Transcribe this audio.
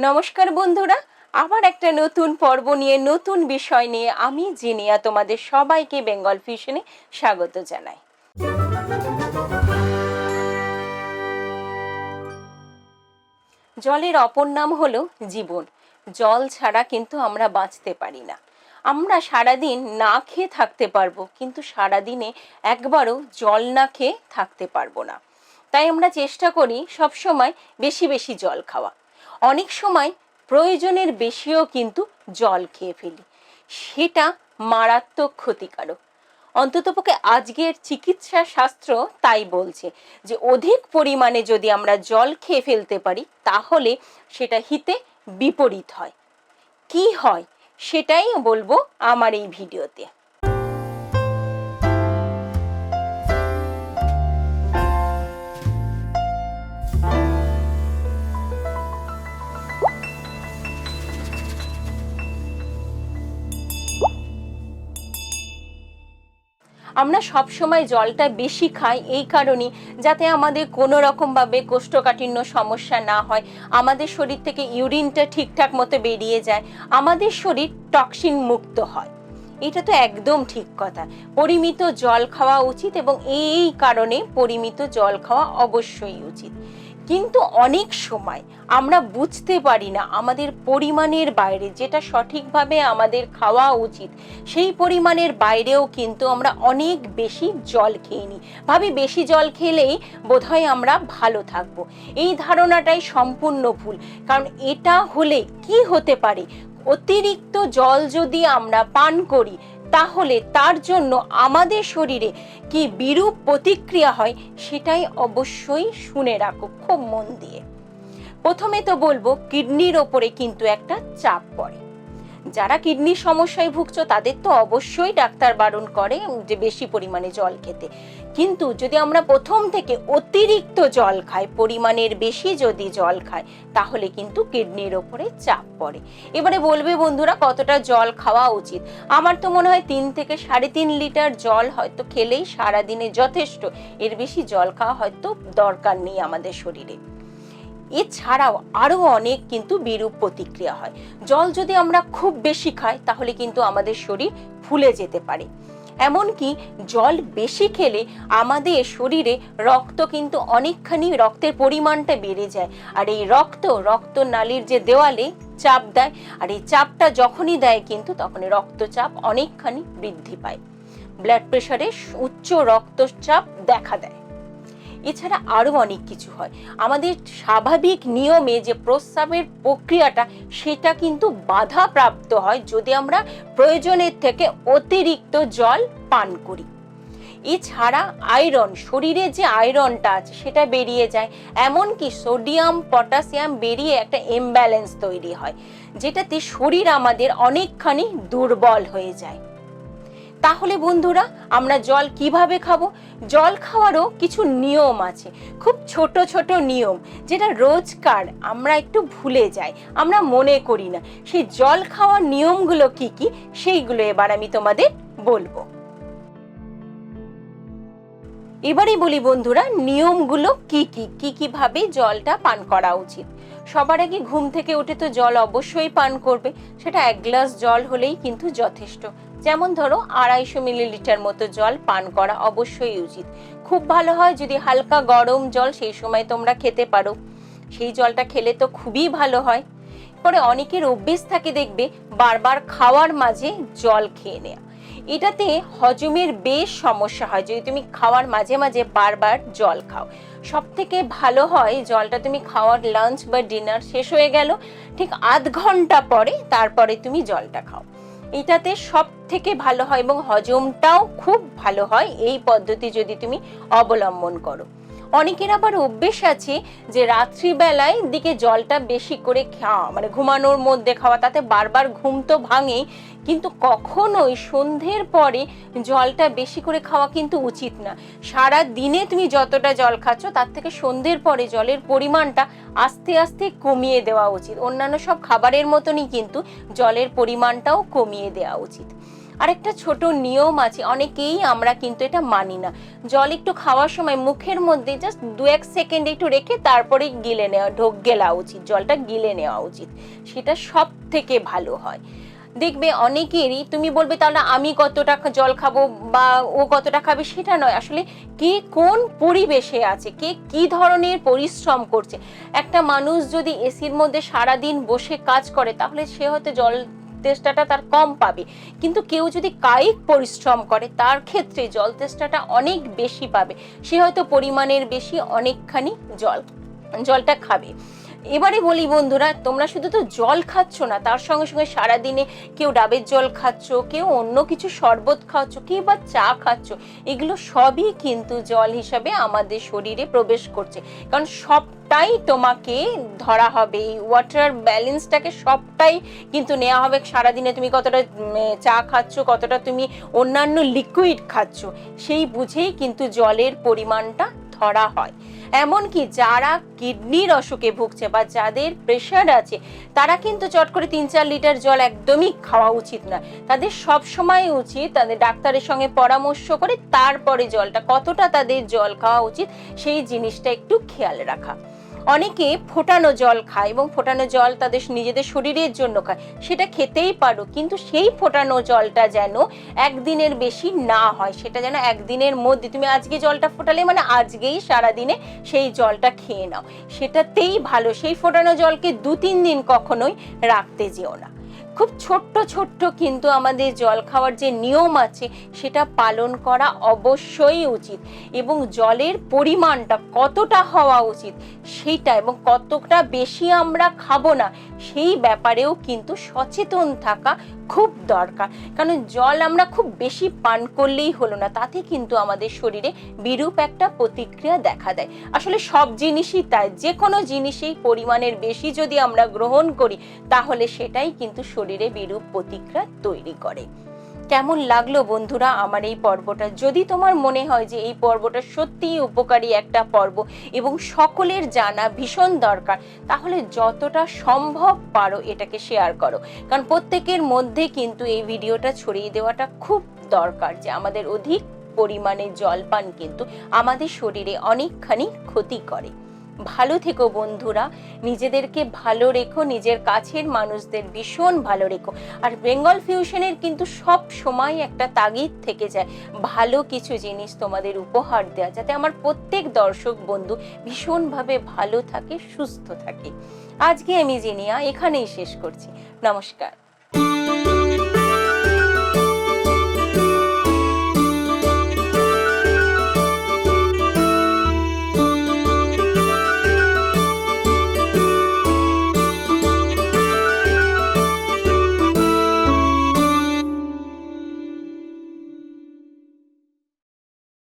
নমস্কার বন্ধুরা, আবার একটা নতুন পর্ব নিয়ে, নতুন বিষয় নিয়ে আমি জিনিয়া তোমাদের সবাইকে বেঙ্গল ফিশনে স্বাগত জানাই। জলের অপর নাম হলো জীবন। জল ছাড়া কিন্তু আমরা বাঁচতে পারি না। আমরা সারাদিন না খেয়ে থাকতে পারব, কিন্তু সারাদিনে একবারও জল না খেয়ে থাকতে পারব না। তাই আমরা চেষ্টা করি সব সময় বেশি বেশি জল খাওয়া। অনেক সময় প্রয়োজনের বেশিও কিন্তু জল খেয়ে ফেলি। সেটা মারাত্মক ক্ষতিকারক। অন্ততপক্ষে আজকের চিকিৎসা শাস্ত্র তাই বলছে যে, অধিক পরিমাণে যদি আমরা জল খেয়ে ফেলতে পারি, তাহলে সেটা হিতে বিপরীত হয়। কি হয় সেটাই বলব আমার এই ভিডিওতে। আমরা সব সময় জলটা বেশি খাই এই কারণেই যাতে আমাদের কোনো রকমভাবে কোষ্ঠকাঠিন্য সমস্যা না হয়। আমাদের শরীর থেকে ইউরিনটা ঠিকঠাক মতো বেরিয়ে যায়। আমাদের শরীর টক্সিন মুক্ত হয়। এটা তো একদম ঠিক কথা। পরিমিত জল খাওয়া উচিত এবং এই কারণে পরিমিত জল খাওয়া অবশ্যই উচিত। কিন্তু অনেক সময় আমরা বুঝতে পারি না আমাদের পরিমাণের বাইরে যেটা সঠিকভাবে আমাদের খাওয়া উচিত, সেই পরিমাণের বাইরেও কিন্তু আমরা অনেক বেশি জল খেয়ে নিই। ভাবি বেশি জল খেলেই বোধহয় আমরা ভালো থাকব। এই ধারণাটাই সম্পূর্ণ ভুল। কারণ এটা হলে কি হতে পারে? অতিরিক্ত জল যদি আমরা পান করি তাহলে তার জন্য আমাদের শরীরে কি বিরূপ প্রতিক্রিয়া হয় সেটাই অবশ্যই শুনে রাখো খুব মন দিয়ে। প্রথমে তো বলব, কিডনির ওপরে কিন্তু একটা চাপ পড়ে। যারা কিডনির সমস্যায় ভুগছো, তাদের তো অবশ্যই ডাক্তার বারণ করে যে বেশি পরিমাণে জল খেতে। কিন্তু যদি আমরা প্রথম থেকে অতিরিক্ত জল খাই, পরিমাণের বেশি যদি জল খাই, তাহলে কিন্তু কিডনির ওপরে চাপ পড়ে। এবারে বলবে বন্ধুরা, কতটা জল খাওয়া উচিত? আমার তো মনে হয় তিন থেকে সাড়ে তিন লিটার জল হয়তো খেলেই সারাদিনে যথেষ্ট। এর বেশি জল খাওয়া হয়তো দরকার নেই আমাদের শরীরে। এছাড়াও আরও অনেক কিন্তু বিরূপ প্রতিক্রিয়া হয়। জল যদি আমরা খুব বেশি খাই, তাহলে কিন্তু আমাদের শরীর ফুলে যেতে পারে। এমনকি জল বেশি খেলে আমাদের শরীরে রক্ত কিন্তু অনেকখানি রক্তের পরিমাণটা বেড়ে যায়। আর এই রক্ত রক্ত নালীর যে দেওয়ালে চাপ দেয়, আর এই চাপটা যখনই দেয় কিন্তু তখন রক্তচাপ অনেকখানি বৃদ্ধি পায়। ব্লাড প্রেশারে উচ্চ রক্তচাপ দেখা দেয়। এছাড়া আরও অনেক কিছু হয়। আমাদের স্বাভাবিক নিয়মে যে প্রস্রাবের প্রক্রিয়াটা, সেটা কিন্তু বাধা প্রাপ্ত হয় যদি আমরা প্রয়োজনের থেকে অতিরিক্ত জল পান করি। এছাড়া আয়রন, শরীরে যে আয়রনটা আছে, সেটা বেরিয়ে যায়। এমনকি সোডিয়াম, পটাশিয়াম বেরিয়ে একটা ইমব্যালেন্স তৈরি হয়, যেটাতে শরীর আমাদের অনেকখানি দুর্বল হয়ে যায়। তাহলে বন্ধুরা, আমরা জল কীভাবে খাব? জল খাওয়ারও কিছু নিয়ম আছে, খুব ছোট ছোট নিয়ম, যেটা রোজকার আমরা একটু ভুলে যাই, আমরা মনে করি না। সেই জল খাওয়ার নিয়মগুলো কি কি? সেইগুলো এবার আমি তোমাদের বলব। এবারেই বলি বন্ধুরা, নিয়মগুলো কি কি? কি কীভাবে জলটা পান করা উচিত? সবার আগে ঘুম থেকে উঠে তো জল অবশ্যই পান করবে, সেটা এক গ্লাস জল হলেই কিন্তু যথেষ্ট। যেমন ধরো, আড়াইশো মিলিলিটার মতো জল পান করা অবশ্যই উচিত। খুব ভালো হয় যদি হালকা গরম জল সেই সময় তোমরা খেতে পারো। সেই জলটা খেলে তো খুবই ভালো হয়। পরে অনেকের অভ্যেস থাকে দেখবে, বারবার খাওয়ার মাঝে জল খেয়ে নেওয়া এটাতে হজমের বেশ সমস্যা হয়। যদি তুমি খাওয়ার মাঝে মাঝে বারবার জল খাও সব থেকে ভালো হয় জলটা তুমি খাওয়ার লাঞ্চ বা ডিনার শেষ হয়ে গেল, ঠিক আধ ঘণ্টা পরে তারপরে তুমি জলটা খাও। এটাতে সব থেকে ভালো হয় এবং হজমটাও খুব ভালো হয়। এই পদ্ধতি যদি তুমি অবলম্বন করো। অনেকের আবার অভ্যেস আছে যে রাত্রিবেলায় দিকে জলটা বেশি করে খাওয়া মানে ঘুমানোর মধ্যে খাওয়া, তাতে বারবার ঘুম তো ভাঙেই, কিন্তু কখনোই সন্ধ্যের পরে জলটা বেশি করে খাওয়া কিন্তু উচিত না। সারা দিনে তুমি যতটা জল খাচ্ছ, তার থেকে সন্ধ্যের পরে জলের পরিমাণটা আস্তে আস্তে কমিয়ে দেওয়া উচিত। অন্যান্য সব খাবারের মতনই কিন্তু জলের পরিমাণটাও কমিয়ে দেওয়া উচিত। আরেকটা ছোট নিয়ম আছে, অনেকেই আমরা কিন্তু এটা মানি না। জল একটু খাওয়ার সময় মুখের মধ্যে জাস্ট দু এক সেকেন্ড একটু রেখে তারপরে গিলে নেওয়া, ঢোক গেলা উচিত, জলটা গিলে নেওয়া উচিত, সেটা সব থেকে ভালো হয়। দেখবে অনেকেরই, তুমি বলবে তাহলে আমি কতটা জল খাব বা ও কতটা খাবে সেটা নয়, আসলে কে কোন পরিবেশে আছে, কে কি ধরনের পরিশ্রম করছে। একটা মানুষ যদি এসির মধ্যে সারা দিন বসে কাজ করে, তাহলে সে হয়তো জল তেষ্টাটা তার কম পাবে। কিন্তু কেউ যদি কায়িক পরিশ্রম করে, তার ক্ষেত্রে জল তেষ্টাটা অনেক বেশি পাবে। সে হয়তো পরিমাণের বেশি অনেকখানি জল, জলটা খাবে। এবারে বলি বন্ধুরা, তোমরা শুধু তো জল খাচ্ছ না, তার সঙ্গে সঙ্গে সারাদিনে কেউ ডাবের জল খাচ্ছ, কেউ অন্য কিছু শরবত খাচ্ছ, কেউ বা চা খাচ্ছ, এগুলো সবই কিন্তু জল হিসাবে আমাদের শরীরে প্রবেশ করছে। কারণ সব সবটাই তোমাকে ধরা হবে, এই ওয়াটার ব্যালেন্সটাকে সবটাই কিন্তু নেওয়া হবে। সারাদিনে তুমি কতটা চা খাচ্ছ, কতটা তুমি অন্যান্য লিকুইড খাচ্ছ, সেই বুঝেই কিন্তু জলের পরিমাণটা ধরা হয়। এমনকি যারা কিডনির অসুখে ভুগছে বা যাদের প্রেশার আছে, তারা কিন্তু চট করে তিন চার লিটার জল একদমই খাওয়া উচিত না তাদের সব সময় উচিত তাদের ডাক্তারের সঙ্গে পরামর্শ করে তারপরে জলটা, কতটা তাদের জল খাওয়া উচিত, সেই জিনিসটা একটু খেয়াল রাখা। অনেকে ফোটানো জল খায় এবং ফোটানো জল তাদের নিজেদের শরীরের জন্য খায়। সেটা খেতেই পারো, কিন্তু সেই ফোটানো জলটা যেন একদিনের বেশি না হয়, সেটা যেন একদিনের মধ্যে, তুমি আজকে জলটা ফোটালে মানে আজকেই সারাদিনে সেই জলটা খেয়ে নাও। সেটাতেই ভালো, সেই ফোটানো জলকে দু তিন দিন কখনোই রাখতে যেও না। খুব ছোট্ট ছোট্ট কিন্তু আমাদের জল খাওয়ার যে নিয়ম আছে, সেটা পালন করা অবশ্যই উচিত। এবং জলের পরিমাণটা কতটা হওয়া উচিত, সেইটা এবং কতটা বেশি আমরা খাব না, সেই ব্যাপারেও কিন্তু সচেতন থাকা খুব দরকার। কারণ জল আমরা খুব বেশি পান করলেই হলো না, তাতে কিন্তু আমাদের শরীরে বিরূপ একটা প্রতিক্রিয়া দেখা দেয়। আসলে সব জিনিসই তাই যে কোনো জিনিসেই পরিমাণের বেশি যদি আমরা গ্রহণ করি, তাহলে সেটাই কিন্তু শরীরে বিরূপ প্রতিক্রিয়া তৈরি করে। কেমন লাগল বন্ধুরা আমার এই পর্বটা? যদি তোমার মনে হয় যে এই পর্বটা সত্যিই উপকারী একটা পর্ব এবং সকলের জানা ভীষণ দরকার, তাহলে যতটা সম্ভব পারো এটাকে শেয়ার করো। কারণ প্রত্যেকের মধ্যে কিন্তু এই ভিডিওটা ছড়িয়ে দেওয়াটা খুব দরকার যে আমাদের অধিক পরিমাণে জলপান কিন্তু আমাদের শরীরে অনেকখানি ক্ষতি করে। ভালো থেকো বন্ধুরা। নিজেদেরকে ভালো রেখো, নিজের কাছের মানুষদের ভীষণ ভালো রেখো। আর বেঙ্গল ফিউশনের কিন্তু সব সময় একটা তাগিদ থেকে যায়। ভালো কিছু জিনিস তোমাদের উপহার দেওয়া যাতে আমার প্রত্যেক দর্শক বন্ধু ভীষণভাবে ভালো থাকে, সুস্থ থাকে। আজকে আমি জিনিয়া, এখানেই শেষ করছি। নমস্কার।